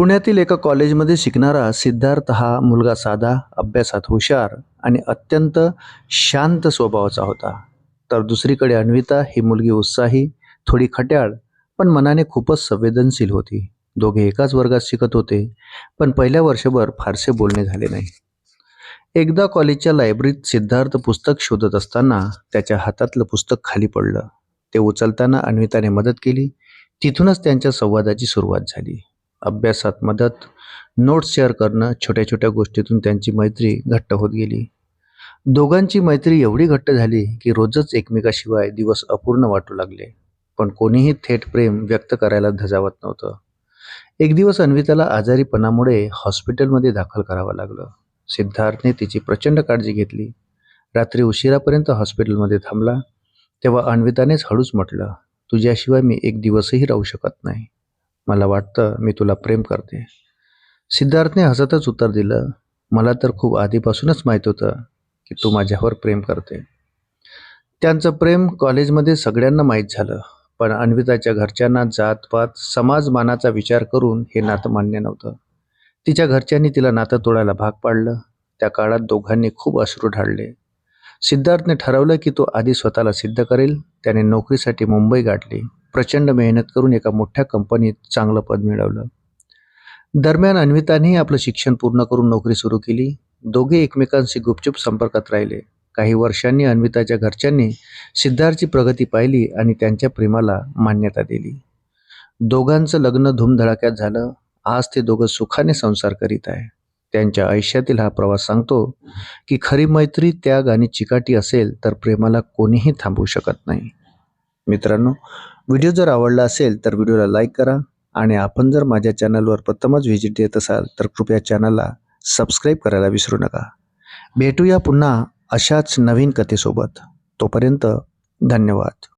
पुण्यातील एका कॉलेजमध्ये शिकणारा सिद्धार्थ हा मुलगा साधा अभ्यासात हुशार आणि अत्यंत शांत स्वभावाचा होता. तर दुसरीकडे अन्विता ही मुलगी उत्साही थोडी खट्याळ पण मनाने खूपच संवेदनशील होती. दोघे एकाच वर्गात शिकत होते पण पहिल्या वर्षभर फारसे बोलणे झाले नाही. एकदा कॉलेजच्या लायब्ररीत सिद्धार्थ पुस्तक शोधत असताना त्याच्या हातातलं पुस्तक खाली पडलं. ते उचलताना अन्विताने मदत केली. तिथूनच त्यांच्या संवादाची सुरुवात झाली. अभ्यासात मदत नोट्स शेअर करणं छोट्या छोट्या गोष्टीतून त्यांची मैत्री घट्ट होत गेली. दोघांची मैत्री एवढी घट्ट झाली की रोजच एकमेकाशिवाय दिवस अपूर्ण वाटू लागले. पण कोणीही थेट प्रेम व्यक्त करायला धजावत नव्हतं. एक दिवस अन्विताला आजारीपणामुळे हॉस्पिटलमध्ये दाखल करावं लागलं. सिद्धार्थने तिची प्रचंड काळजी घेतली. रात्री उशिरापर्यंत हॉस्पिटलमध्ये थांबला. तेव्हा अन्वितानेच हळूच म्हटलं तुझ्याशिवाय मी एक दिवसही राहू शकत नाही. मला वाटतं मी तुला प्रेम करते. सिद्धार्थने हसतच उत्तर दिलं मला तर खूप आधीपासूनच माहीत होतं की तू माझ्यावर प्रेम करते. त्यांचं प्रेम कॉलेजमध्ये सगळ्यांना माहीत झालं पण अन्विताच्या घरच्यांना जातपात समाजमानाचा विचार करून हे नातं मान्य नव्हतं. तिच्या घरच्यांनी तिला नातं तोडायला भाग पाडलं. त्या काळात दोघांनी खूप अश्रू ढाळले. सिद्धार्थने ठरवलं की तो आधी स्वतःला सिद्ध करेल त्याने नोकरीसाठी मुंबई गाठली. प्रचंड मेहनत करून एका मोठ्या कंपनीत चांगलं पद मिळवलं. दरम्यान अन्वितानेही आपलं शिक्षण पूर्ण करून नोकरी सुरू केली. दोघे एकमेकांशी गुपचूप संपर्कात राहिले. काही वर्षांनी अन्विताच्या घरच्यांनी सिद्धार्थची प्रगती पाहिली आणि त्यांच्या प्रेमाला मान्यता दिली. दोघांचं लग्न धूमधडाक्यात झालं. आज ते दोघं सुखाने संसार करीत आहे. त्यांच्या आयुष्यातील हा प्रवास सांगतो की खरी मैत्री त्याग आणि चिकाटी असेल तर प्रेमाला कोणीही थांबवू शकत नाही. मित्रांनो व्हिडिओ जर आवडला असेल तर व्हिडिओला लाईक करा आणि आपण जर माझ्या चॅनलवर प्रथमच व्हिजिट देत असाल तर कृपया चॅनलला सबस्क्राईब करायला विसरू नका. भेटूया पुन्हा अशाच नवीन कथेसोबत. तोपर्यंत धन्यवाद.